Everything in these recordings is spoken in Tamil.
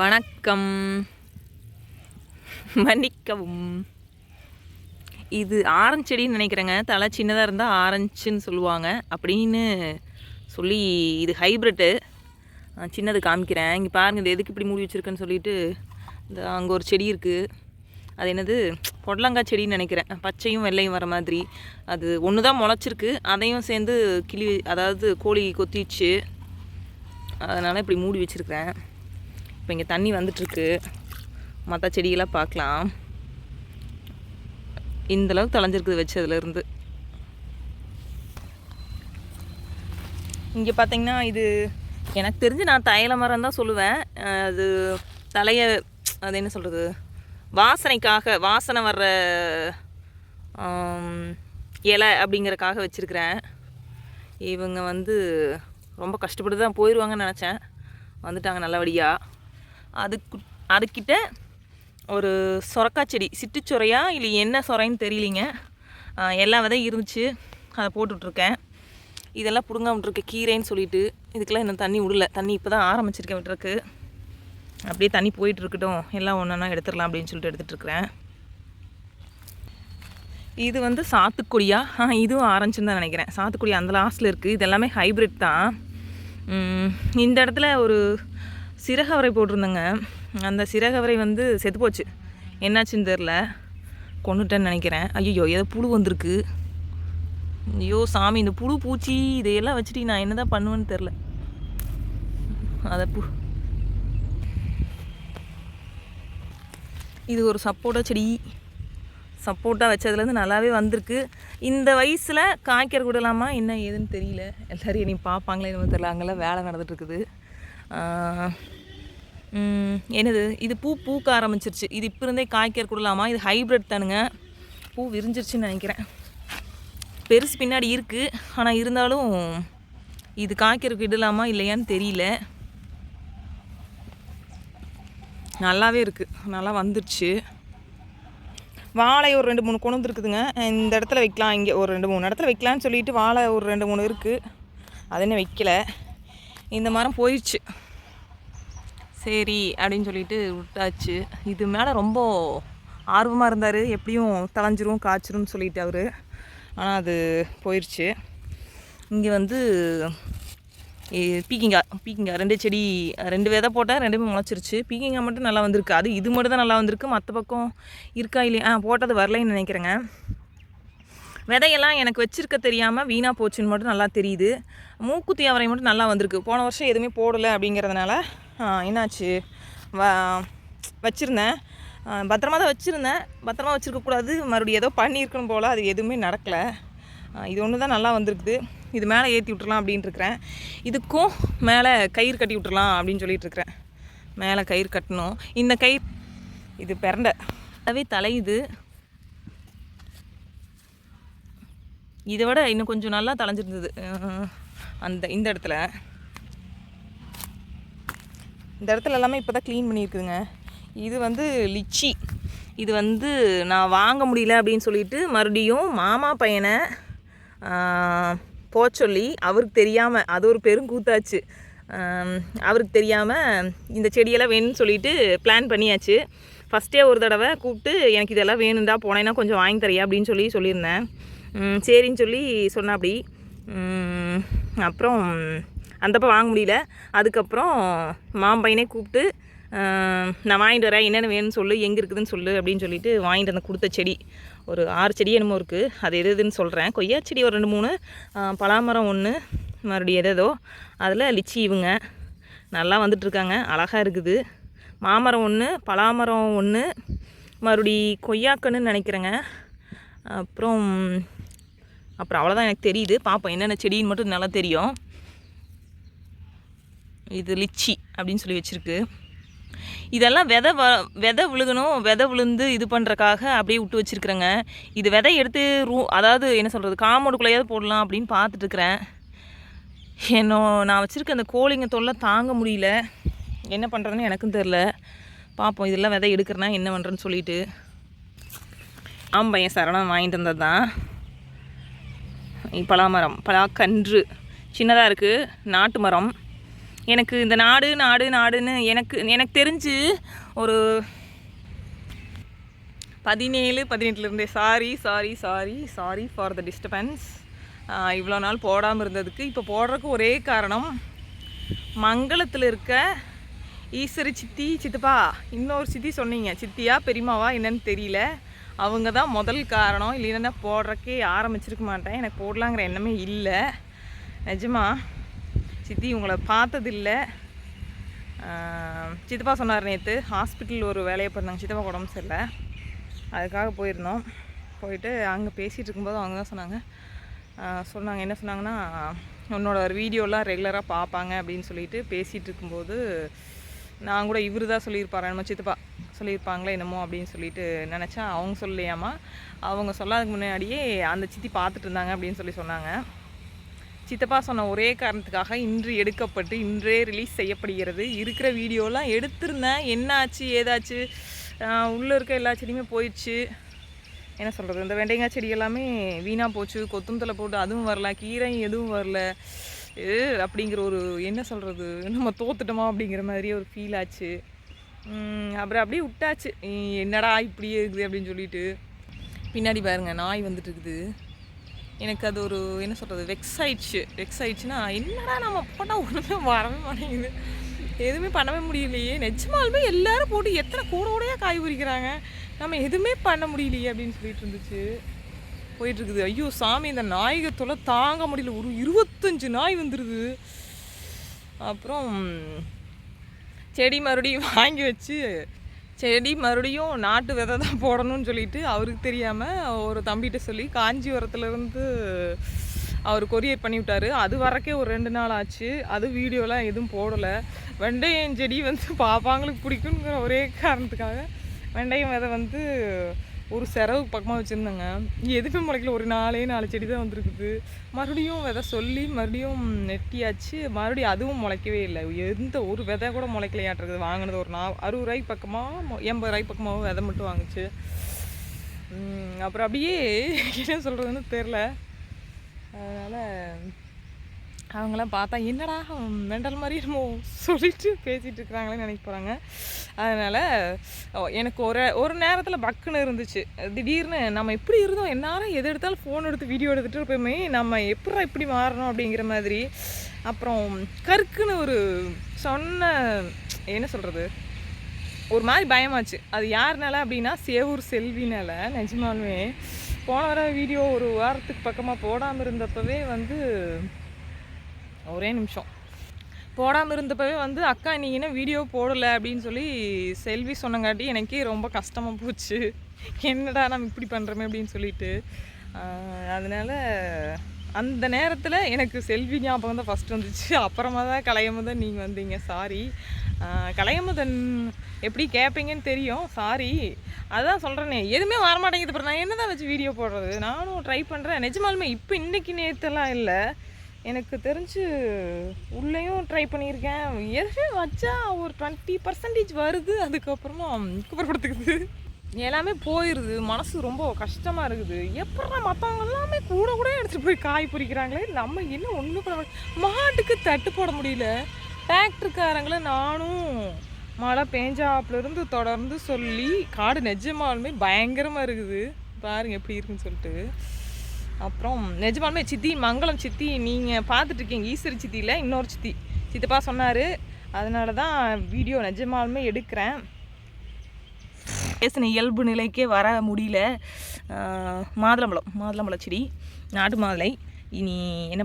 வணக்கம். மன்னிக்கவும். இது ஆரஞ்சு செடின்னு நினைக்கிறேங்க. தலை சின்னதாக இருந்தால் ஆரஞ்சுன்னு சொல்லுவாங்க. அப்படின்னு சொல்லி இது ஹைப்ரிட்டு சின்னது காமிக்கிறேன். இங்கே பாருங்கள் இது எதுக்கு இப்படி மூடி வச்சுருக்கேன்னு சொல்லிட்டு இந்த அங்கே ஒரு செடி இருக்குது அது என்னது? பொடலங்காய் செடின்னு நினைக்கிறேன். பச்சையும் வெள்ளையும் வர மாதிரி. அது ஒன்று தான் முளைச்சிருக்கு. அதையும் சேர்ந்து கிளி அதாவது கோழி கொத்திச்சு அதனால் இப்படி மூடி வச்சுருக்கிறேன். இப்போ இங்கே தண்ணி வந்துட்டுருக்கு. மற்ற செடியெல்லாம் பார்க்கலாம். இந்தளவுக்கு தொலைஞ்சிருக்குது வச்சதுலேருந்து. இங்கே பார்த்தீங்கன்னா இது எனக்கு தெரிஞ்சு நான் தைல மரம் தான் சொல்லுவேன். அது தலையை அது என்ன சொல்கிறது வாசனைக்காக வாசனை வர்ற இலை அப்படிங்கிறக்காக வச்சுருக்கிறேன். இவங்க வந்து ரொம்ப கஷ்டப்பட்டு தான் போயிடுவாங்கன்னு நினச்சேன். வந்துட்டாங்க நல்லபடியாக அதுக்கு அதுக்கிட்ட ஒரு சொரக்காய் செடி சிட்டுச்சொரையா இல்லை என்ன சொரைன்னு தெரியலிங்க. எல்லா விதையும் இருந்துச்சு. அதை போட்டுட்ருக்கேன். இதெல்லாம் பிடுங்க விட்ருக்க கீரைன்னு சொல்லிட்டு இதுக்கெல்லாம் இன்னும் தண்ணி விடல. தண்ணி இப்போ தான் ஆரம்பிச்சிருக்கேன் விட்டுருக்கு. அப்படியே தண்ணி போயிட்டுருக்கட்டும் எல்லாம் ஒன்றா எடுத்துடலாம் அப்படின்னு சொல்லிட்டு எடுத்துகிட்ருக்குறேன் இது வந்து சாத்துக்குடியா? ஆ இதுவும் ஆரஞ்சுன்னு தான் நினைக்கிறேன். சாத்துக்குடி அந்த லாஸ்ட்டில் இருக்குது இது எல்லாமே ஹைப்ரிட் தான். இந்த இடத்துல ஒரு சிறகவரை போட்டிருந்தேங்க. அந்த சிறகவரை வந்து செத்து போச்சு. என்னாச்சுன்னு தெரில கொண்டுட்டேன்னு நினைக்கிறேன். ஐயோ ஏதோ புழு வந்திருக்கு. ஐயோ சாமி இந்த புழு பூச்சி இதையெல்லாம் வச்சுட்டு நான் என்ன தான் பண்ணுவேன்னு தெரில அதை பூ. இது ஒரு சப்போட்டா செடி. சப்போட்டா வச்சதுலேருந்து நல்லாவே வந்திருக்கு. இந்த வயசில் காய்க்கிற கூடலாமா என்ன ஏதுன்னு தெரியல. எல்லோரும் இனி பார்ப்பாங்களே என்னமோ தெரில அங்கெல்லாம் வேலை நடந்துட்டுருக்குது என்னது? இது பூ பூக்க ஆரம்பிச்சிருச்சு. இது இப்போ இருந்தே காய்க்கிற விடலாமா? இது ஹைப்ரிட் தானுங்க. பூ விரிஞ்சிருச்சுன்னு நினைக்கிறேன். பெருசு பின்னாடி இருக்குது ஆனால் இருந்தாலும் இது காய்க்கிறதுக்கு இடலாமா இல்லையான்னு தெரியல. நல்லாவே இருக்குது நல்லா வந்துருச்சு. வாழை ஒரு ரெண்டு மூணு கொண்டு இருக்குதுங்க இந்த இடத்துல வைக்கலாம். இங்கே ஒரு ரெண்டு மூணு இடத்துல வைக்கலான்னு சொல்லிட்டு வாழை ஒரு ரெண்டு மூணு இருக்குது அது என்ன வைக்கல. இந்த மரம் போயிடுச்சு. சரி அப்படின்னு சொல்லிட்டு விட்டாச்சு. இது மேலே ரொம்ப ஆர்வமாக இருந்தார். எப்படியும் தளைஞ்சிரும் காய்ச்சிரும்னு சொல்லிட்டு அவர். ஆனால் அது போயிடுச்சு. இங்கே வந்து பீக்கிங்காய் பீக்கிங்காய் ரெண்டு செடி ரெண்டு விதை போட்டால் ரெண்டுமே முளைச்சிருச்சு. பீக்கிங்காய் மட்டும் நல்லா வந்திருக்கு. அது இது மட்டும் தான் நல்லா வந்திருக்கு. மற்ற பக்கம் இருக்கா இல்லையா? ஆ போட்டது வரலைன்னு நினைக்கிறேங்க. விதையெல்லாம் எனக்கு வச்சிருக்க தெரியாமல் வீணாக போச்சுன்னு மட்டும் நல்லா தெரியுது. மூக்குத்தி அவரை மட்டும் நல்லா வந்திருக்கு. போன வருஷம் எதுவுமே போடலை அப்படிங்கிறதுனால என்னாச்சு? வ வச்சுருந்தேன். பத்திரமா தான் வச்சுருந்தேன். பத்திரமா வச்சுருக்கக்கூடாது மறுபடியும் ஏதோ பண்ணியிருக்கணும் போல். அது எதுவுமே நடக்கலை. இது ஒன்று தான் நல்லா வந்திருக்குது. இது மேலே ஏற்றி விட்டுறலாம் அப்படின்ட்டு இருக்கிறேன் இதுக்கும் மேலே கயிறு கட்டி விட்டுறலாம் அப்படின்னு சொல்லிட்டு இருக்கிறேன் மேலே கயிறு கட்டணும். இந்த கயிறு இது பிறண்ட அதுவே தலையுது இதை விட இன்னும் கொஞ்சம் நல்லா தலைஞ்சிருந்தது அந்த இந்த இடத்துல. இந்த இடத்துல எல்லாமே இப்போ தான் க்ளீன் பண்ணியிருக்குதுங்க. இது வந்து லிச்சி. இது வந்து நான் வாங்க முடியல அப்படின்னு சொல்லிட்டு மறுபடியும் மாமா பையனை ஆஹ், போக சொல்லி அவருக்கு தெரியாமல் அது ஒரு பெரும் கூத்தாச்சு. அவருக்கு தெரியாமல் இந்த செடியெல்லாம் வேணும்னு சொல்லிட்டு பிளான் பண்ணியாச்சு. ஃபஸ்ட்டே ஒரு தடவை கூப்பிட்டு எனக்கு இதெல்லாம் வேணும்டா போனேன்னா கொஞ்சம் வாங்கி தரையா? அப்படின்னு சொல்லி சொல்லியிருந்தேன். சரின்னு சொல்லி சொன்ன அப்படி. அப்புறம் அந்தப்போ வாங்க முடியல. அதுக்கப்புறம் மாம்பையனே கூப்பிட்டு நான் வாங்கிட்டு வரேன். என்னென்ன வேணும்னு சொல்லு. எங்கே இருக்குதுன்னு சொல்லு. அப்படின்னு சொல்லிட்டு வாங்கிட்டு வந்து கொடுத்த செடி. ஒரு ஆறு செடி என்னமோ இருக்குது அது எது எதுன்னு சொல்கிறேன் கொய்யா செடி ஒரு ரெண்டு மூணு பலாமரம் ஒன்று மறுபடியும் எதோ அதில் லிச்சி இவங்க. நல்லா வந்துட்டுருக்காங்க அழகாக இருக்குது. மாமரம் ஒன்று பலாமரம் ஒன்று மறுபடி கொய்யாக்கன்னு நினைக்கிறேங்க. அப்புறம் அப்புறம் அவ்வளோதான் எனக்கு தெரியுது. பார்ப்போம் என்னென்ன செடின்னு மட்டும் நல்லா தெரியும். இது லிச்சி அப்படின்னு சொல்லி வச்சுருக்கு. இதெல்லாம் விதை வ விதை விழுகணும் விதை விழுந்து இது பண்ணுறக்காக அப்படியே விட்டு வச்சுருக்குறேங்க. இது விதை எடுத்து ரூ அதாவது என்ன சொல்கிறது காமோடுக்குள்ளேயாவது போடலாம் அப்படின்னு பார்த்துட்ருக்குறேன் என்னோ நான் வச்சுருக்க அந்த கோழிங்க தொல்லை தாங்க முடியல. என்ன பண்ணுறதுன்னு எனக்கும் தெரில பார்ப்போம் இதெல்லாம் விதை எடுக்கிறேன்னா என்ன பண்ணுறேன்னு சொல்லிட்டு. ஆம்பையன் சரணம் வாங்கிட்டு வந்தது தான் பலாமரம் பலாக்கன்று. சின்னதாக இருக்குது நாட்டு மரம். எனக்கு இந்த நாடு நாடு நாடுன்னு எனக்கு எனக்கு தெரிஞ்சு ஒரு பதினேழு பதினெட்டுலேருந்தே sorry sorry sorry sorry for the disturbance இவ்வளோ நாள் போடாமல் இருந்ததுக்கு. இப்போ போடுறதுக்கு ஒரே காரணம் மங்களத்தில் இருக்க ஈஸ்வரி சித்தி சித்தப்பா. இன்னொரு சித்தி சொன்னீங்க. சித்தியா பெரியம்மாவா என்னன்னு தெரியல. அவங்க தான் முதல் காரணம். இல்லைன்னா போடுறக்கே ஆரம்பிச்சிருக்க மாட்டேன். எனக்கு போடலாங்கிற எண்ணமே இல்லை. நிஜமா சித்தி உங்களை பார்த்ததில்ல. சித்தப்பா சொன்னார் நேற்று ஹாஸ்பிட்டல் ஒரு வேலையை பண்ணாங்க. சித்தப்பா உடம்பு சரியில்லை. அதுக்காக போயிருந்தோம். போயிட்டு அங்கே பேசிகிட்டு இருக்கும்போது அவங்க தான் சொன்னாங்க. சொன்னாங்க. என்ன சொன்னாங்கன்னா உன்னோட ஒரு வீடியோலாம் ரெகுலராக பார்ப்பாங்க அப்படின்னு சொல்லிட்டு பேசிகிட்டு இருக்கும்போது நான் கூட இவரு தான் சொல்லியிருப்பாரு. நம்ம சித்தப்பா. சொல்லியிருப்பாங்களே என்னமோ அப்படின்னு சொல்லிட்டு நினச்சா அவங்க சொல்லலையாமா? அவங்க சொல்லாதுக்கு முன்னாடியே அந்த சித்தி பார்த்துட்டு இருந்தாங்க அப்படின்னு சொல்லி சொன்னாங்க. சித்தப்பா சொன்ன ஒரே காரணத்துக்காக இன்று எடுக்கப்பட்டு இன்றே ரிலீஸ் செய்யப்படுகிறது. இருக்கிற வீடியோலாம் எடுத்திருந்தேன். என்னாச்சு ஏதாச்சு? உள்ளே இருக்க எல்லா செடியுமே போயிடுச்சு. என்ன சொல்கிறது இந்த வெண்டைங்காய் செடி எல்லாமே வீணாக போச்சு. கொத்துந்தலை போட்டு அதுவும் வரல. கீரை எதுவும் வரல. ஏ, அப்படிங்கிற ஒரு என்ன சொல்கிறது நம்ம தோத்துட்டோமா அப்படிங்கிற மாதிரி ஒரு ஃபீல் ஆச்சு. அப்புறம் அப்படியே விட்டாச்சு. என்னடா இப்படியே இருக்குது அப்படின்னு சொல்லிட்டு. பின்னாடி பாருங்கள் நாய் வந்துட்டு இருக்குது. எனக்கு அது ஒரு என்ன சொல்கிறது வெக்ஸ் ஆயிடுச்சு வெக்ஸ் ஆயிடுச்சுன்னா என்னடா நம்ம போட்டால் ஒன்றுமே வரவே மாட்டேங்குது. எதுவுமே பண்ணவே முடியலையே. நிஜமாலுமே எல்லாரும் போட்டு எத்தனை கூட கூடையாக காய் பறிக்கிறாங்க. நம்ம எதுவுமே பண்ண முடியலையே அப்படின்னு சொல்லிட்டு இருந்துச்சு. போயிட்டுருக்குது. ஐயோ சாமி இந்த நாயகத்தோட தாங்க முடியல. ஒரு இருபத்தஞ்சு நாய் வந்துடுது அப்புறம் செடி மறுபடியும் வாங்கி வச்சு செடி மறுபடியும் நாட்டு விதை தான் போடணும்னு சொல்லிட்டு அவருக்கு தெரியாமல் ஒரு தம்பிகிட்ட சொல்லி காஞ்சிபுரத்துலேருந்து அவர் கொரியர் பண்ணிவிட்டார். அது வரக்கே ஒரு ரெண்டு நாள் ஆச்சு. அது வீடியோலாம் எதுவும் போடலை. வெண்டையம் செடி வந்து பாப்பாங்களுக்கு பிடிக்குங்கிற ஒரே காரணத்துக்காக வெண்டையம் விதை வந்து ஒரு செரவு பக்கமாக வச்சுருந்தேங்க. எதுவுமே முளைக்கல. ஒரு நாலே நாலு செடி தான் வந்திருக்குது. மறுபடியும் விதை சொல்லி மறுபடியும் நெட்டியாச்சு. மறுபடியும் அதுவும் முளைக்கவே இல்லை. எந்த ஒரு விதை கூட முளைக்கலையாட்டிருக்குது வாங்கினது ஒரு நா அறுபது ரூபாய்க்கு பக்கமாக எண்பது ரூபாய்க்கு பக்கமாக விதை மட்டும் வாங்குச்சு. அப்புறம் அப்படியே என்ன சொல்கிறதுன்னு தெரில அதனால் அவங்களாம் பார்த்தா என்னடா மெண்டல் மாதிரி நம்ம சொல்லிட்டு பேசிகிட்டு இருக்கிறாங்களேன்னு நினைக்க போகிறாங்க அதனால் எனக்கு ஒரு ஒரு நேரத்தில் பக்குன்னு இருந்துச்சு. திடீர்னு நம்ம எப்படி இருந்தோம் எந்நேரம் எது எடுத்தாலும் ஃபோன் எடுத்து வீடியோ எடுத்துகிட்டு இருப்போமே நம்ம எப்படா இப்படி மாறணும் அப்படிங்கிற மாதிரி. அப்புறம் கருக்குன்னு ஒரு சொன்ன என்ன சொல்கிறது ஒரு மாதிரி பயமாச்சு. அது யாருனால அப்படின்னா சேவூர் செல்வினால நிஜமாலுமே. போன வர வீடியோ ஒரு வாரத்துக்கு பக்கமாக போடாமல் இருந்தப்பவே வந்து ஒரே நிமிஷம். போடாமல் இருந்தப்பவே வந்து அக்கா நீ என்ன வீடியோ போடலை? அப்படின்னு சொல்லி செல்வி சொன்னங்காட்டி எனக்கே ரொம்ப கஷ்டமாக போச்சு. என்னடா நம்ம இப்படி பண்ணுறோமே அப்படின்னு சொல்லிட்டு. அதனால் அந்த நேரத்தில் எனக்கு செல்வி ஞாபகம் தான் ஃபஸ்ட் வந்துச்சு. அப்புறமா தான் கலையமுதன் நீங்கள் வந்தீங்க. சாரி கலையமுதன் எப்படி கேட்பீங்கன்னு தெரியும். சாரி அதான் சொல்கிறேனே எதுவுமே வரமாட்டேங்குது அப்புறம் நான் என்ன தான் வச்சு வீடியோ போடுறது? நானும் ட்ரை பண்ணுறேன் நிஜமாலுமே இப்போ இன்றைக்கி நேற்றுலாம் இல்லை. எனக்கு தெரிஞ்சு உள்ளேயும் ட்ரை பண்ணியிருக்கேன். எதுவுமே வச்சா ஒரு டுவெண்ட்டி பர்சன்டேஜ் வருது அதுக்கப்புறமா குப்பரப்படுத்துக்குது எல்லாமே போயிடுது மனசு ரொம்ப கஷ்டமாக இருக்குது. எப்படா மற்றவங்க எல்லாமே கூட கூட எடுத்துகிட்டு போய் காய் பொறிக்கிறாங்களே நம்ம என்ன ஒன்றும் பண்ண முடியல மாட்டுக்கு தட்டு போட முடியல. டிராக்டருக்காரங்கள நானும் மழை பேஞ்சாப்புலேருந்து தொடர்ந்து சொல்லி காடு நிஜமாலுமே பயங்கரமாக இருக்குது. பாருங்க எப்படி இருக்குன்னு சொல்லிட்டு. அப்புறம் நிஜமாலுமே சித்தி மங்களம் சித்தி நீங்கள் பார்த்துட்ருக்கீங்க ஈஸ்வரி சித்தியில் இன்னொரு சித்தி. சித்தப்பா சொன்னார். அதனால தான் வீடியோ நிஜமாலுமே எடுக்கிறேன். பேசின இயல்பு நிலைக்கே வர முடியல. மாதுளம்பழம் மாதுளம்பழம் மாதுளம்பழ செடி நாட்டு மாதுளை. இனி என்ன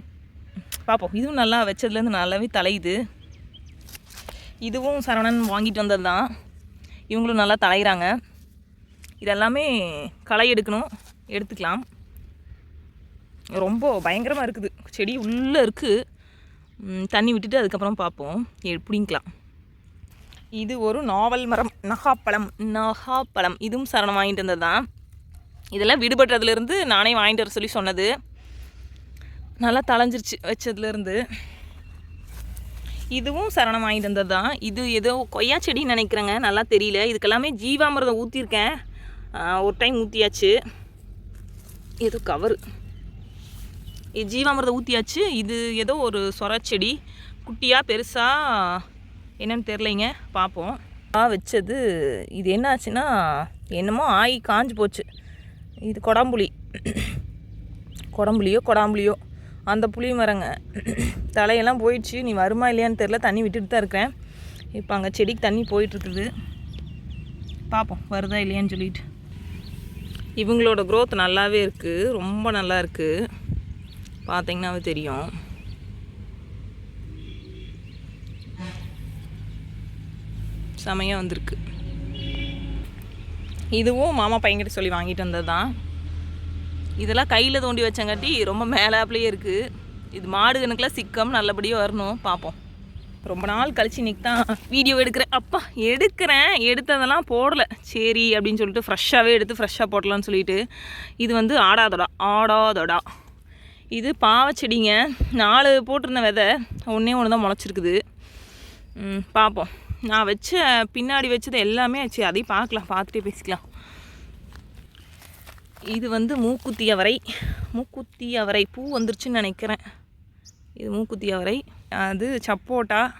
பார்ப்போம் இதுவும் நல்லா வச்சதுலேருந்து நல்லாவே தலையுது. இதுவும் சரவணன் வாங்கிட்டு வந்தது தான் இவங்களும் நல்லா தலையிறாங்க. இதெல்லாமே களை எடுக்கணும். எடுத்துக்கலாம். ரொம்ப பயங்கரமாக இருக்குது. செடி உள்ளே இருக்குது தண்ணி விட்டுட்டு அதுக்கப்புறம் பார்ப்போம். பிடிங்கலாம் இது ஒரு நாவல் மரம். நகாப்பழம். நகாப்பழம். இதுவும் சரணம் வாங்கிட்டு வந்தது தான் இதெல்லாம் விடுபட்டதுலேருந்து நானே வாங்கிட்டு வர சொல்லி சொன்னது. நல்லா தளைஞ்சிருச்சு வச்சதுலேருந்து. இதுவும் சரணம் வாங்கிட்டு வந்தது தான் இது ஏதோ கொய்யா செடின்னு நினைக்கிறேங்க. நல்லா தெரியல. இதுக்கெல்லாமே ஜீவாமிரதம் ஊற்றிருக்கேன் ஒரு டைம் ஊற்றியாச்சு ஏதோ கவரு. ஜீவாமிரதம் ஊற்றியாச்சு இது ஏதோ ஒரு சொரச்செடி. குட்டியாக பெருசாக என்னன்னு தெரிலைங்க பார்ப்போம் வச்சது. இது என்னாச்சுன்னா என்னமோ ஆகி காஞ்சு போச்சு. இது கொடாம்புளி கொடம்புளியோ கொடாம்புளியோ அந்த புளி மரங்க தலையெல்லாம் போயிடுச்சு. நீ வருமா இல்லையான்னு தெரில தண்ணி விட்டுட்டு தான் இருக்கேன். இப்போ அங்கே செடிக்கு தண்ணி போயிட்டுருக்குது. பார்ப்போம் வருதா இல்லையான்னு சொல்லிட்டு. இவங்களோட க்ரோத் நல்லாவே இருக்குது ரொம்ப நல்லா இருக்குது பார்த்தீங்கன்னாவே தெரியும். செமையாக வந்திருக்கு. இதுவும் மாமா பையன்கிட்ட சொல்லி வாங்கிட்டு வந்தது தான் இதெல்லாம் கையில் தோண்டி வச்சங்காட்டி ரொம்ப மேலாப்லேயே இருக்குது இது மாடு கணக்கெலாம் சிக்கம் நல்லபடியாக வரணும். பார்ப்போம் ரொம்ப நாள் கழிச்சு இன்னைக்கு தான் வீடியோ எடுக்கிறேன். அப்பா எடுக்கிறேன். எடுத்ததெல்லாம் போடலை. சரி அப்படின்னு சொல்லிட்டு ஃப்ரெஷ்ஷாகவே எடுத்து ஃப்ரெஷ்ஷாக போடலான்னு சொல்லிட்டு இது வந்து ஆடாதொடா ஆடாதொடா. இது பாவச்செடிங்க நாலு போட்டிருந்த விதை ஒன்றே ஒன்று தான் முளைச்சிருக்குது பார்ப்போம் நான் வச்ச பின்னாடி வச்சது எல்லாமே ஆச்சு. அதையும் பார்க்கலாம். பார்த்துட்டே பேசிக்கலாம். இது வந்து மூக்குத்தி அவரை. மூக்குத்தி அவரை. பூ வந்துருச்சுன்னு நினைக்கிறேன். இது மூக்குத்தி அவரை. அது சப்போட்டா.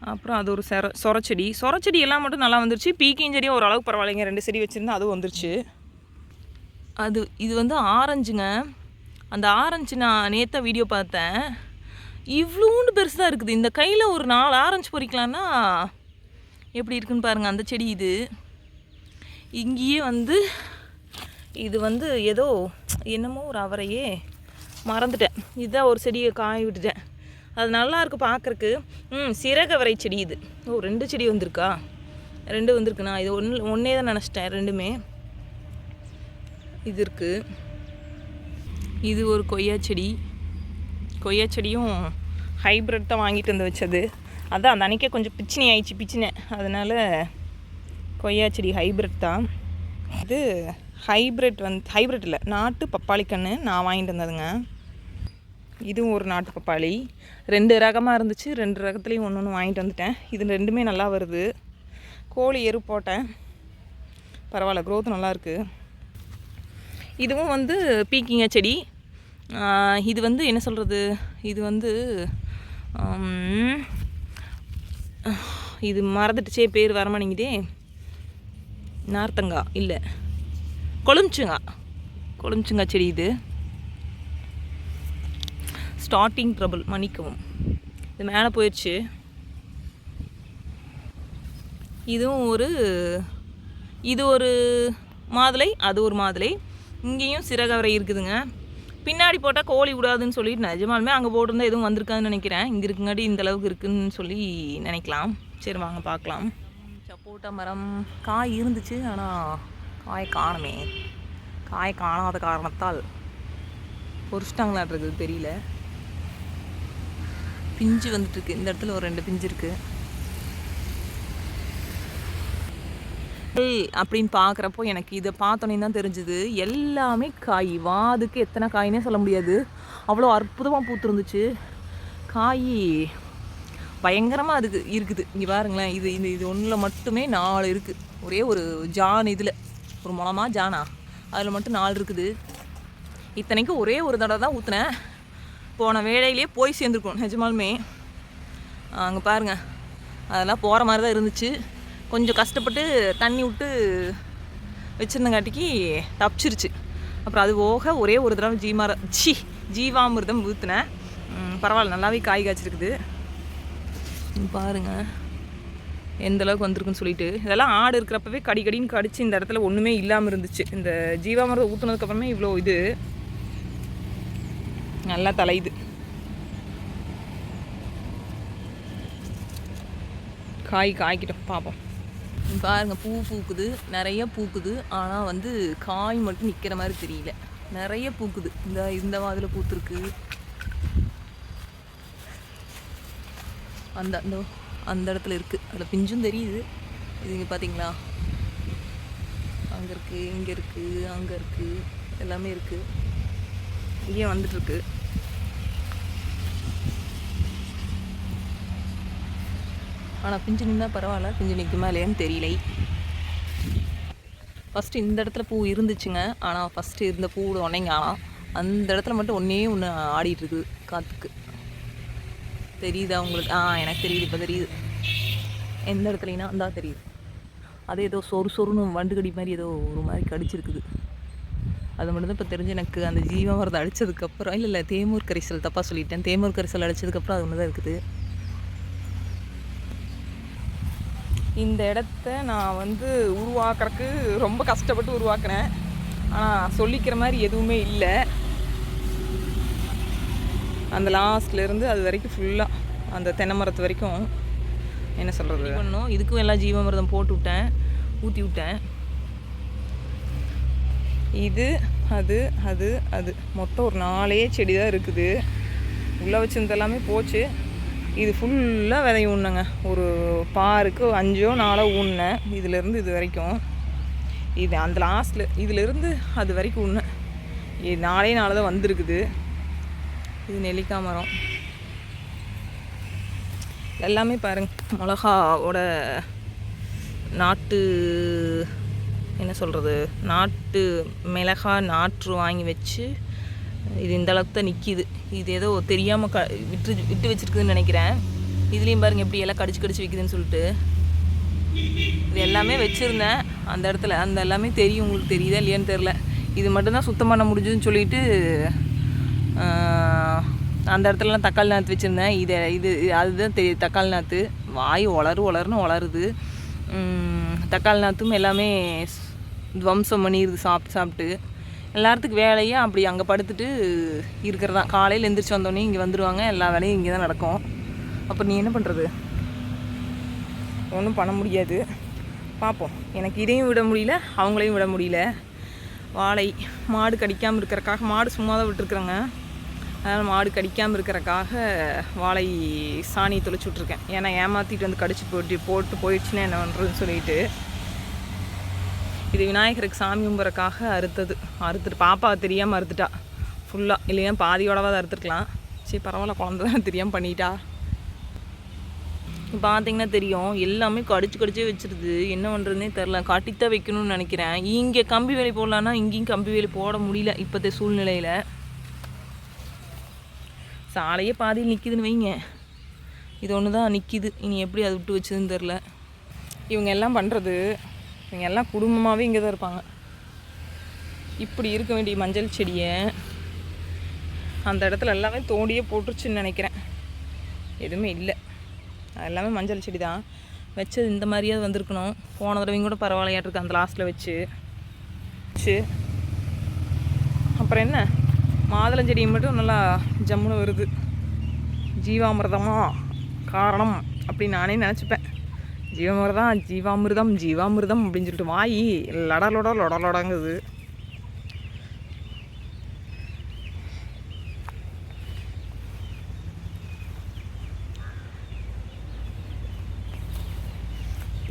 அப்புறம் அது ஒரு செர சொரச்செடி. சொரச்செடி எல்லாம் மட்டும் நல்லா வந்துருச்சு. பீக்கிங் செடியும் ஓரளவுக்கு பரவாயில்லைங்க. ரெண்டு செடி வச்சுருந்தா அதுவும் வந்துருச்சு. அது இது வந்து ஆரஞ்சுங்க. அந்த ஆரஞ்சு நான் நேற்று வீடியோ பார்த்தேன். இவ்வளோண்டு பெருசாக இருக்குது. இந்த கையில் ஒரு நாலு ஆரஞ்சு பொறிக்கலான்னா எப்படி இருக்குன்னு பாருங்கள் அந்த செடி இது. இங்கேயே வந்து இது வந்து ஏதோ என்னமோ ஒரு அவரையே மறந்துட்டேன். இதுதான் ஒரு செடியை காய விட்டுட்டேன். அது நல்லா இருக்கு பார்க்குறக்கு. ம் சிறகவரை செடி இது. ஓ ரெண்டு செடி வந்திருக்கா? ரெண்டு வந்திருக்குண்ணா இது ஒன்று ஒன்றே தான் நினச்சிட்டேன் ரெண்டுமே. இது இருக்குது இது ஒரு கொய்யா செடி. கொய்யா செடியும் ஹைப்ரிட் தான் வாங்கிட்டு வந்து வச்சது. அதான் அந்த அன்றைக்கே கொஞ்சம் பிச்சினி ஆயிடுச்சு பிச்சினேன் அதனால் கொய்யா செடி ஹைப்ரிட் தான். இது ஹைப்ரிட் வந்து ஹைப்ரிட் இல்லை நாட்டு பப்பாளி கன்று நான் வாங்கிட்டு வந்ததுங்க. இதுவும் ஒரு நாட்டு பப்பாளி. ரெண்டு ரகமாக இருந்துச்சு ரெண்டு ரகத்துலேயும் ஒன்று ஒன்று வாங்கிட்டு வந்துட்டேன். இது ரெண்டுமே நல்லா வருது. கோழி எரு போட்டேன். பரவாயில்ல க்ரோத் நல்லா இருக்குது இதுவும் வந்து பீக்கிங்க செடி. இது வந்து என்ன சொல்கிறது இது வந்து இது மறந்துட்டுச்சே பேர் வரமாட்டேங்குதே நார்த்தங்கா இல்லை. கொழுமிச்சுங்கா கொழுமிச்சுங்கா செடி இது. ஸ்டார்டிங் ட்ரபுள் மன்னிக்கவும். இது மேலே போயிடுச்சு இதுவும் ஒரு இது ஒரு மாதுளை அது ஒரு மாதுளை. இங்கேயும் சிறகவரை இருக்குதுங்க. பின்னாடி போட்டால் கோழி விடாதுன்னு சொல்லிட்டு நிஜமாலுமே அங்கே போட்டிருந்தா எதுவும் வந்திருக்காதுன்னு நினைக்கிறேன். இங்கே இருக்குங்காட்டி இந்த அளவுக்கு இருக்குன்னு சொல்லி நினைக்கலாம். சரி வாங்க பார்க்கலாம். சப்போட்டா மரம் காய் இருந்துச்சு. ஆனால் காய் காணுமே. காய் காணாத காரணத்தால் பொறிச்சிட்டாங்களான்றது தெரியல. பிஞ்சு வந்துட்டுருக்கு இந்த இடத்துல ஒரு ரெண்டு பிஞ்சு இருக்குது ஏய், அப்படின்னு பார்க்குறப்போ எனக்கு இதை பார்த்தோன்னே தான் தெரிஞ்சுது. எல்லாமே காய். வாதுக்கு எத்தனை காயினே சொல்ல முடியாது. அவ்வளோ அற்புதமாக பூத்துருந்துச்சு. காய். பயங்கரமாக அதுக்கு இருக்குது. இங்கே பாருங்களேன். இது இந்த இது ஒன்றில் மட்டுமே நாலு இருக்குது ஒரே ஒரு ஜான் இதில். ஒரு முளமா ஜானா. அதில் மட்டும் நாலு இருக்குது. இத்தனைக்கும் ஒரே ஒரு தடவை தான் ஊற்றுனேன் போன வேலையிலேயே போய் சேர்ந்துருக்கோம். நிஜமாலுமே. அங்கே பாருங்கள் அதெல்லாம் போகிற மாதிரி தான் இருந்துச்சு. கொஞ்சம் கஷ்டப்பட்டு தண்ணி விட்டு வச்சுருந்தங்காட்டிக்கு தப்பிச்சிருச்சு. அப்புறம் அது போக ஒரே ஒரு தடவை ஜீமார சி ஜீவாமிர்தம் ஊற்றுனேன் பரவாயில்ல நல்லாவே காய் காய்ச்சிருக்குது. பாருங்கள் எந்த அளவுக்கு வந்திருக்குன்னு சொல்லிட்டு. இதெல்லாம் ஆடு இருக்கிறப்பவே கடி கடின்னு கடிச்சு இந்த இடத்துல ஒன்றுமே இல்லாமல் இருந்துச்சு. இந்த ஜீவாமிரதம் ஊற்றுனதுக்கப்புறமே இவ்வளோ இது. நல்லா தலையுது. காய் காய்க்கிட்டோம் பார்ப்போம் பாருங்கள் பாருங்க பூ பூக்குது. நிறைய பூக்குது. ஆனால் வந்து காய் மட்டும் நிற்கிற மாதிரி தெரியல. நிறைய பூக்குது. இந்த இந்த மாதிரில பூத்துருக்கு. அந்த அந்த அந்த இடத்துல இருக்குது அதில் பிஞ்சும் தெரியுது. இது இங்கே பார்த்தீங்களா அங்கே இருக்குது இங்கே இருக்குது அங்கே இருக்குது எல்லாமே இருக்குது இங்கேயும் வந்துட்டுருக்கு ஆனால் பிஞ்சு நின்னால் பரவாயில்ல. பிஞ்சு நிற்குமா இல்லையான்னு தெரியலை. ஃபஸ்ட்டு இந்த இடத்துல பூ இருந்துச்சுங்க. ஆனால் ஃபஸ்ட்டு இருந்த பூ உடனேங்க ஆனால் அந்த இடத்துல மட்டும் ஒன்றே ஒன்று ஆடிட்டு இருக்குது காற்றுக்கு தெரியுதா உங்களுக்கு? ஆ எனக்கு தெரியுது இப்போ தெரியுது. எந்த இடத்துலனா அந்த தெரியுது. அது ஏதோ சொறு சொருன்னு வண்டு கடி மாதிரி ஏதோ ஒரு மாதிரி கடிச்சிருக்குது. அது மட்டும்தான் இப்போ தெரிஞ்சு எனக்கு அந்த ஜீவாமிரதம் அடித்ததுக்கப்புறம் இல்லை இல்லை தேமூர் கரிசல் தப்பாக சொல்லிட்டேன். தேமூர் கரிசல் அடித்ததுக்கப்புறம் அது ஒன்று தான் இருக்குது. இந்த இடத்த நான் வந்து உருவாக்குறக்கு ரொம்ப கஷ்டப்பட்டு உருவாக்குனேன் ஆனால் சொல்லிக்கிற மாதிரி எதுவுமே இல்லை. அந்த லாஸ்ட்லேருந்து அது வரைக்கும் ஃபுல்லாக அந்த தென்னை மரத்து வரைக்கும் என்ன சொல்கிறது பண்ணோம் இதுக்கும் எல்லாம் ஜீவாமிரதம் போட்டு விட்டேன். ஊற்றி விட்டேன். இது அது அது அது. மொத்தம் ஒரு நாலே செடி தான் இருக்குது. உள்ளே வச்சிருந்த எல்லாமே போச்சு. இது ஃபுல்லாக விதை ஊன்னங்க ஒரு பாருக்கு அஞ்சோ நாளோ ஊன்னேன் இதிலேருந்து இது வரைக்கும். இது அந்த லாஸ்ட்டில் இதிலேருந்து அது வரைக்கும் ஊன்னேன் இது நாளே நாள் தான் வந்திருக்குது. இது நெல்லிக்காய் மரம். எல்லாமே பாருங்க. மிளகாவோட நாட்டு என்ன சொல்கிறது நாட்டு மிளகா நாற்று வாங்கி வச்சு இது இந்த அளவுக்கு தான் நிற்கிது இது ஏதோ தெரியாமல் க விட்டு விட்டு வச்சுருக்குதுன்னு நினைக்கிறேன். இதுலேயும் பாருங்கள் எப்படி எல்லாம் கடிச்சு கடிச்சு விற்கிதுன்னு சொல்லிட்டு. இது எல்லாமே வச்சுருந்தேன். அந்த இடத்துல அந்த எல்லாமே தெரியும். உங்களுக்கு தெரியுதா இல்லையான்னு தெரில இது மட்டும்தான் சுத்தம் பண்ண முடிஞ்சுன்னு சொல்லிட்டு அந்த இடத்துலலாம் தக்காளி நாற்று வச்சுருந்தேன். இதை இது அதுதான் தெரியுது தக்காளி நாற்று வாய் வளரு வளருன்னு வளருது தக்காளி நாற்றும் எல்லாமே துவம்சம் பண்ணிடுது சாப்பிட்டு சாப்பிட்டு. எல்லாத்துக்கும் வேலையும் அப்படி அங்கே படுத்துட்டு இருக்கிறதா. காலையில் எழுந்திரிச்சு வந்தோடனே இங்கே வந்துடுவாங்க எல்லா வேலையும் இங்கே தான் நடக்கும். அப்போ நீ என்ன பண்ணுறது ஒன்றும் பண்ண முடியாது. பார்ப்போம் எனக்கு இதையும் விட முடியல அவங்களையும் விட முடியல. வாழை மாடு கடிக்காமல் இருக்கிறக்காக மாடு சும்மா தான் விட்டுருக்குறேங்க. அதனால் மாடு கடிக்காமல் இருக்கிறக்காக வாழை சாணி தொலைச்சி விட்ருக்கேன் ஏன்னா ஏமாற்றிட்டு வந்து கடிச்சு போட்டு போட்டு போயிடுச்சுன்னா என்ன பண்ணுறதுன்னு சொல்லிட்டு. இது விநாயகருக்கு சாமி கும்புறக்காக அறுத்தது. அறுத்துட்டு பாப்பா தெரியாமல் அறுத்துட்டா. ஃபுல்லாக இல்லையா பாதியோடவாது அறுத்துருக்கலாம். சரி பரவாயில்ல குழந்த தான் தெரியாமல் பண்ணிட்டா பார்த்தீங்கன்னா தெரியும். எல்லாமே கடிச்சு கடிச்சே வச்சிருது. என்ன பண்ணுறதுனே தெரில காட்டித்தான் வைக்கணும்னு நினைக்கிறேன். இங்கே கம்பி வேலி போடலான்னா இங்கேயும் கம்பி வேலி போட முடியல இப்போத்த சூழ்நிலையில். சாலையே பாதியில் நிற்கிதுன்னு வைங்க. இது ஒன்று தான் நிற்கிது இனி எப்படி அதை விட்டு வச்சதுன்னு தெரில இவங்க எல்லாம் பண்ணுறது இவங்க எல்லாம் குடும்பமாகவே இங்கே தான் இருப்பாங்க. இப்படி இருக்க வேண்டிய மஞ்சள் செடியை அந்த இடத்துல எல்லாமே தோண்டியே போட்டுருச்சுன்னு நினைக்கிறேன். எதுவுமே இல்லை. எல்லாமே மஞ்சள் செடி தான். வச்சது இந்த மாதிரியாவது வந்திருக்கணும். போன தடவையும் கூட பரவாயில்லையாட்டிருக்கு அந்த லாஸ்ட்டில் வச்சு. வச்சு அப்புறம் என்ன? மாதுளம் செடி மட்டும் நல்லா ஜம்முன்னு வருது. ஜீவாமிரதமாக காரணம் அப்படின்னு நானே நினச்சிப்பேன். ஜீவமிரதம் ஜீவாமிர்தம் ஜீவாமிர்தம் அப்படின்னு சொல்லிட்டு வாய் லடலொட லொடலொடங்குது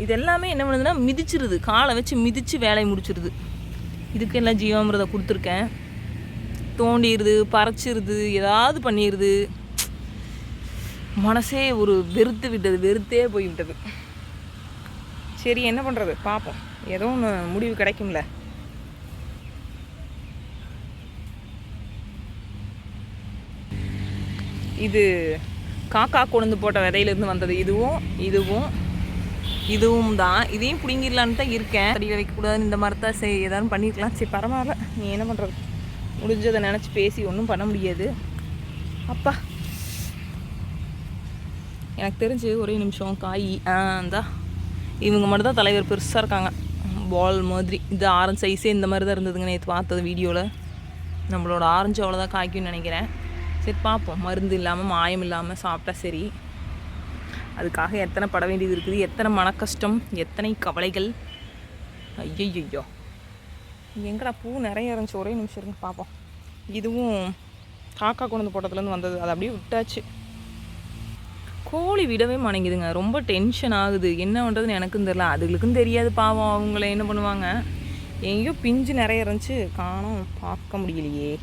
இது எல்லாமே என்ன பண்ணுதுன்னா மிதிச்சிருது. காலை வச்சு மிதித்து வேலையை முடிச்சிருது. இதுக்கு எல்லாம் ஜீவாமிரதம் கொடுத்துருக்கேன். தோண்டிடுது பறச்சிருது ஏதாவது பண்ணிடுது மனசே ஒரு வெறுத்து விட்டது வெறுத்தே போய் விட்டது சரி என்ன பண்ணுறது பார்ப்போம் ஏதோ ஒன்று முடிவு கிடைக்கும்ல. இது காக்கா கொண்டு போட்ட விதையிலேருந்து வந்தது. இதுவும் இதுவும் இதுவும் தான். இதையும் பிடிங்கிடலான்னு தான் இருக்கேன். அடியில் வைக்கக்கூடாதுன்னு இந்த மாதிரி தான் சரி ஏதாவது பண்ணியிருக்கலாம் சரி பரவாயில்ல. நீ என்ன பண்ணுறது முடிஞ்சதை நினச்சி பேசி ஒன்றும் பண்ண முடியாது. அப்பா. எனக்கு தெரிஞ்சு ஒரே நிமிஷம் காய் ஆ இந்தா. இவங்க மட்டும் தான் தலைவர் பெருசாக இருக்காங்க. பால் மாதிரி. இது ஆரஞ்சு சைஸே இந்த மாதிரி தான் இருந்ததுங்க நேற்று பார்த்தது வீடியோவில் நம்மளோட ஆரஞ்சு அவ்வளோதான் காய்க்கும்னு நினைக்கிறேன். சரி பார்ப்போம். மருந்து இல்லாமல் மாயம் இல்லாமல் சாப்பிட்டா சரி. அதுக்காக எத்தனை பட வேண்டியது இருக்குது? எத்தனை மன கஷ்டம் எத்தனை கவலைகள்? ஐயோ எங்கடா பூ நிறைய இருந்துச்சு. ஒரே நிமிஷம் இருந்து பார்ப்போம். இதுவும் காக்கா கொண்டு போட்டதுலேருந்து வந்தது. அதை அப்படியே விட்டாச்சு. கோழி விடவே மாட்டேங்குதுங்க. ரொம்ப டென்ஷன் ஆகுது. என்ன பண்ணுறதுன்னு எனக்கும் தெரில அதுகளுக்கும் தெரியாது பாவம். அவங்கள என்ன பண்ணுவாங்க? எங்கேயோ பிஞ்சு நிறைய இருந்துச்சு. காணும். பார்க்க முடியலையே.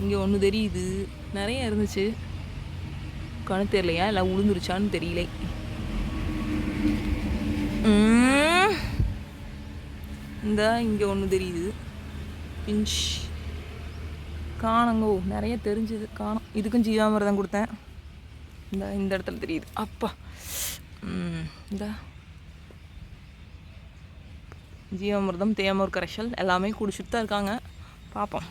இங்கே ஒன்று தெரியுது. நிறைய இருந்துச்சு. கணு தெரியலையா? இல்லை உளுந்துருச்சான்னு தெரியல. இந்த இங்கே ஒன்று தெரியுது. பிஞ்ச். காணங்கோ. நிறைய தெரிஞ்சுது. காணும். இதுக்கும் ஜீவாமிரதம் கொடுத்தேன். இந்த இந்த இடத்துல தெரியுது. அப்பா. இந்த. ஜீவாமிர்தம் தேமூர் கரைசல் எல்லாமே குடிச்சிட்டு தான் இருக்காங்க. பார்ப்போம்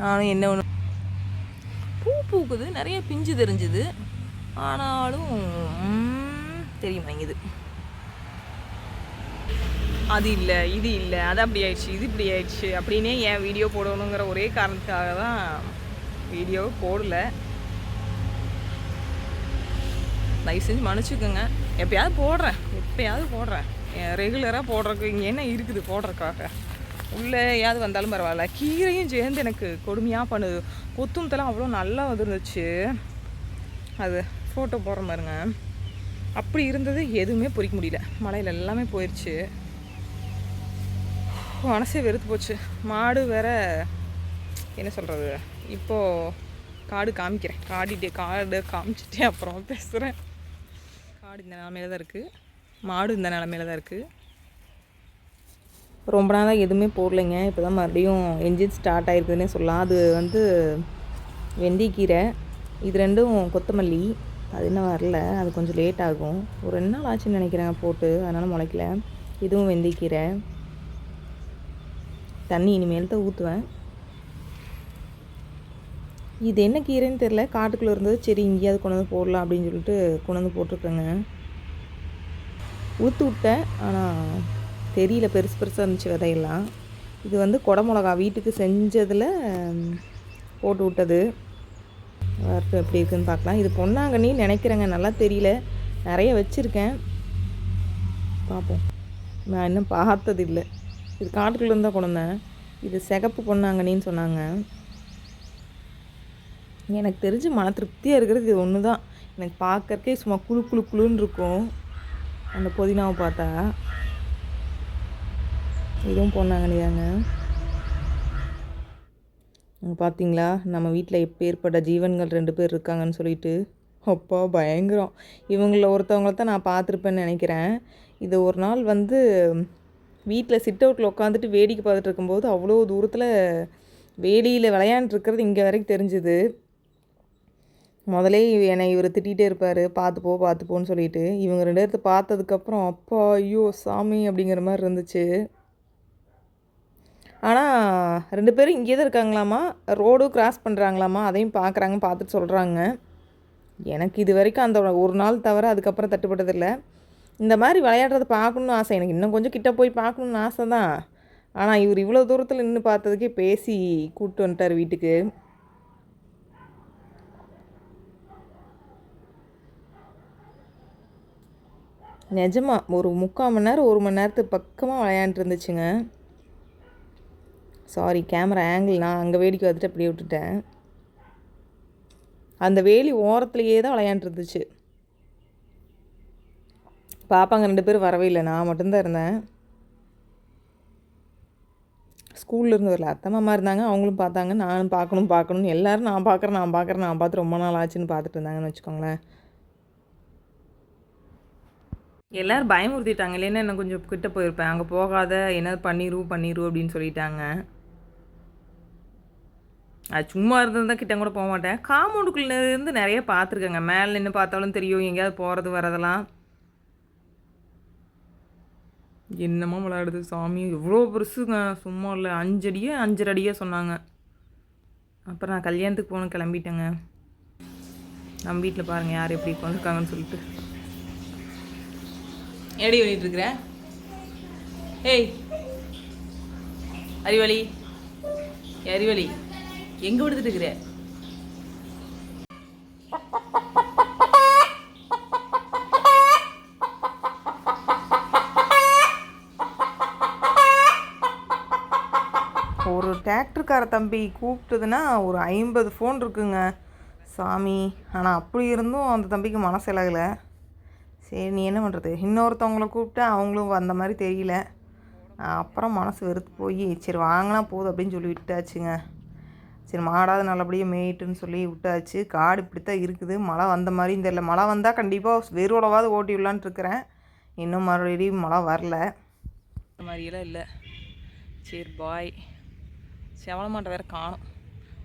நானும் என்ன ஒன்று பூ பூக்குது நிறைய பிஞ்சு தெரிஞ்சுது. ஆனாலும் ம், தெரிய மாட்டேங்குது. அது இல்லை இது இல்லை அது அப்படி ஆயிடுச்சு இது இப்படி ஆயிடுச்சு அப்படின்னே ஏன் வீடியோ போடணுங்கிற ஒரே காரணத்துக்காக தான் வீடியோ போடல. தயவு செஞ்சு மன்னிச்சுக்கோங்க. எப்பயாவது போடுறேன். எப்பயாவது போடுறேன். ரெகுலராக போடுறதுக்கு இங்கே என்ன இருக்குது போடுறதுக்காக? உள்ளே ஏதாவது வந்தாலும் பரவாயில்ல. கீரையும் சேர்ந்து எனக்கு கொடுமையாக பண்ணுது. கொத்தும் அவ்வளோ நல்லா வந்துருந்துச்சு. அது ஃபோட்டோ போடுற மாதிரிங்க. அப்படி இருந்தது எதுவுமே பொறிக்க முடியல. மழையில் எல்லாமே போயிடுச்சு மனசே வெறுத்து போச்சு. மாடு வேற என்ன சொல்கிறது இப்போது காடு காமிக்கிறேன். காடிட்டு காடு காமிச்சிட்டே அப்புறம் பேசுகிறேன் காடு இந்த நிலமையில தான் இருக்குது மாடு இந்த நிலமையில தான் இருக்குது ரொம்ப நாளாக எதுவுமே போடலைங்க. இப்போ தான் மறுபடியும் என்ஜின் ஸ்டார்ட் ஆகிருக்குதுன்னே சொல்லலாம். அது வந்து வெந்தயக்கீரை இது ரெண்டும் கொத்தமல்லி. அது இன்னும் வரல. அது கொஞ்சம் லேட் ஆகும். ஒரு ரெண்டு நாள் ஆச்சுன்னு நினைக்கிறேன் போட்டு. அதனால் முளைக்கல. இதுவும் வெந்தயக்கீரை. தண்ணி இனிமேல் தான் ஊற்றுவேன் இது என்ன கீரைன்னு தெரில காட்டுக்குள்ளே இருந்தது. சரி இங்கேயாவது கொண்டு வந்து போடலாம் அப்படின்னு சொல்லிட்டு கொண்டு வந்து போட்டிருக்கேங்க. ஊற்று விட்டேன். ஆனால் தெரியல. பெருசு பெருசாக இருந்துச்சு விதையெல்லாம். இது வந்து குடமிளகா வீட்டுக்கு செஞ்சதில் போட்டு விட்டது. வரட்டும் எப்படி இருக்குன்னு பார்க்கலாம். இது பொன்னாங்கண்ணி நினைக்கிறேங்க. நல்லா தெரியல. நிறைய வச்சுருக்கேன். பார்ப்போம். நான் இன்னும் பார்த்தது இல்லை இது காட்டுக்குள்ளே இருந்தால் கொண்டு வந்தேன். இது சிகப்பு பொன்னாங்கண்ணின்னு சொன்னாங்க. எனக்கு தெரிஞ்சு மன திருப்தியாக இருக்கிறது இது ஒன்று தான் எனக்கு பார்க்கறக்கே சும்மா குளு குளு குளுன்னு இருக்கும். அந்த புதினாவை பார்த்தா. இதுவும் போனாங்க இல்லையாங்க பார்த்தீங்களா நம்ம வீட்டில் எப்பேற்பட்ட ஜீவன்கள் ரெண்டு பேர் இருக்காங்கன்னு சொல்லிட்டு. அப்பா பயங்கரம். இவங்கள ஒருத்தவங்கள தான் நான் பார்த்துருப்பேன்னு நினைக்கிறேன். இது ஒரு நாள் வந்து வீட்டில் சிட் அவுட்டில் உட்காந்துட்டு வேடிக்கை பார்த்துட்டு இருக்கும்போது அவ்வளோ தூரத்தில் வேலியில் விளையாண்டுருக்கிறது இங்கே வரைக்கும் தெரிஞ்சுது. முதலே இவ- என்னை இவர் திட்டிகிட்டே இருப்பார் பார்த்துப்போ பார்த்துப்போன்னு சொல்லிட்டு. இவங்க ரெண்டு பேர்த்து பார்த்ததுக்கப்புறம் அப்பா ஐயோ சாமி அப்படிங்கிற மாதிரி இருந்துச்சு. ஆனால் ரெண்டு பேரும் இங்கே தான் இருக்காங்களாமா? ரோடும் கிராஸ் பண்ணுறாங்களாமா அதையும் பார்க்குறாங்க பார்த்துட்டு சொல்கிறாங்க எனக்கு இது வரைக்கும் அந்த ஒரு நாள் தவிர அதுக்கப்புறம் தட்டுப்பட்டதில்லை. இந்த மாதிரி விளையாடுறத பார்க்கணுன்னு ஆசை. எனக்கு இன்னும் கொஞ்சம் கிட்ட போய் பார்க்கணுன்னு ஆசை தான். ஆனால் இவர் இவ்வளோ தூரத்தில் நின்று பார்த்ததுக்கே பேசி கூப்பிட்டு வந்துட்டார் வீட்டுக்கு. நிஜமா ஒரு முக்கால் மணி நேரம் ஒரு மணி நேரத்துக்கு பக்கமாக விளையாண்டுட்டு இருந்துச்சுங்க. சாரி கேமரா ஆங்கிள் நான் அங்கே வேடிக்கை வந்துட்டு அப்படியே விட்டுட்டேன். அந்த வேலி ஓரத்துலையே தான் விளையாண்டுருந்துச்சு பாப்பாங்க ரெண்டு பேரும் வரவே இல்லை. நான் மட்டும்தான் இருந்தேன். ஸ்கூல்ல இருந்து வரல. அத்தை மாமா இருந்தாங்க அவங்களும் பார்த்தாங்க. நானும் பார்க்கணும் பார்க்கணும்னு எல்லாரும் நான் பார்க்குறேன் நான் பார்க்குறேன் நான் பார்த்து ரொம்ப நாள் ஆச்சுன்னு பார்த்துட்டு இருந்தாங்கன்னு வச்சுக்கோங்களேன். எல்லோரும் பயமுறுத்திட்டாங்க இல்லைன்னா இன்னும் கொஞ்சம் கிட்ட போயிருப்பேன். அங்கே போகாத என்ன பண்ணிரு பண்ணிரு அப்படின்னு சொல்லிட்டாங்க. அது சும்மா இருந்தால் கிட்டே கிட்ட கூட போக மாட்டேன். காம்பவுண்டுக்குள்ளே இருந்து நிறைய பார்த்துருக்கேங்க. மேலே நின்று பார்த்தாலும் தெரியும் எங்கேயாவது போகிறது வரதெல்லாம் என்னமோ விளையாடுது சாமி. எவ்வளோ பெருசுங்க. சும்மா இல்லை. அஞ்சடியே அஞ்சரை அடியே சொன்னாங்க. அப்புறம் நான் கல்யாணத்துக்கு போகணும் கிளம்பிட்டேங்க. நம்ம வீட்டில் பாருங்கள் யார் எப்படி உட்காந்துருக்காங்கன்னு சொல்லிட்டு. எடி பண்ணிட்டு ஏய் அறிவழி. அறிவழி எங்கே விடுத்துட்டு இருக்கிற ஒரு டிராக்டர்கார தம்பி கூப்பிட்டதுன்னா ஒரு ஐம்பது ஃபோன் இருக்குங்க. சாமி ஆனால் அப்படி இருந்தும் அந்த தம்பிக்கு மனசு இலகலை. சரி நீ என்ன பண்ணுறது இன்னொருத்தவங்கள கூப்பிட்டா அவங்களும் வந்த மாதிரி தெரியல. அப்புறம் மனசு வெறுத்து போய் சரி வாங்கினா போதும் அப்படின்னு சொல்லி விட்டாச்சுங்க. சரி மாடாவது நல்லபடியாக மேயிட்டுன்னு சொல்லி விட்டாச்சு. காடு இப்படி தான் இருக்குது. மழை வந்த மாதிரியும் தெரியல. மழை வந்தால் கண்டிப்பாக வெறுவளவாவது ஓட்டி விடலான்ட்டு இருக்கிறேன். இன்னும் மறுபடியும் மழை வரல. இந்த மாதிரியெல்லாம் இல்லை. சரி பாய் செவலமாட்டை வேறு காணும்.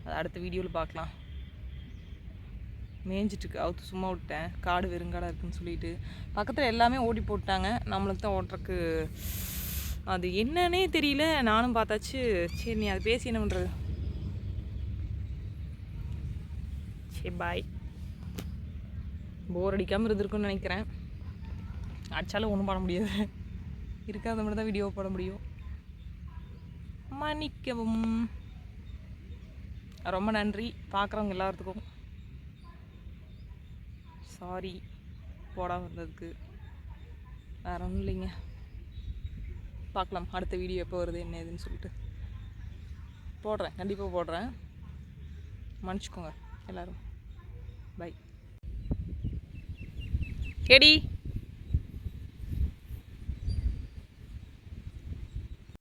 அது அடுத்த வீடியோவில் பார்க்கலாம். மேய்ஞ்சிட்ருக்கு அவுத்து சும்மா விட்டேன். காடு வெறுங்காடாக இருக்குன்னு சொல்லிட்டு. பக்கத்தில் எல்லாமே ஓடி போட்டாங்க. நம்மளுக்கு தான் ஓட்டுறக்கு அது என்னன்னே தெரியல. நானும் பார்த்தாச்சு. சரி நீ அது பேசி என்ன பண்ணுறது சரி பாய் போர் அடிக்காமல் இருந்திருக்குன்னு நினைக்கிறேன். அடிச்சாலும் ஒன்றும் பண்ண முடியாது. இருக்காத மட்டும் தான் வீடியோ போட முடியும். மன்னிக்கவும். ரொம்ப நன்றி. பார்க்குறவங்க எல்லாத்துக்கும். சாரி போடாமல் இருந்ததுக்கு வேற ஒன்றும் இல்லைங்க. பார்க்கலாம் அடுத்த வீடியோ எப்போ வருது என்ன ஏதுன்னு சொல்லிட்டு. போடுறேன் கண்டிப்பாக போடுறேன். மன்னிச்சுக்கோங்க எல்லோரும். By eddy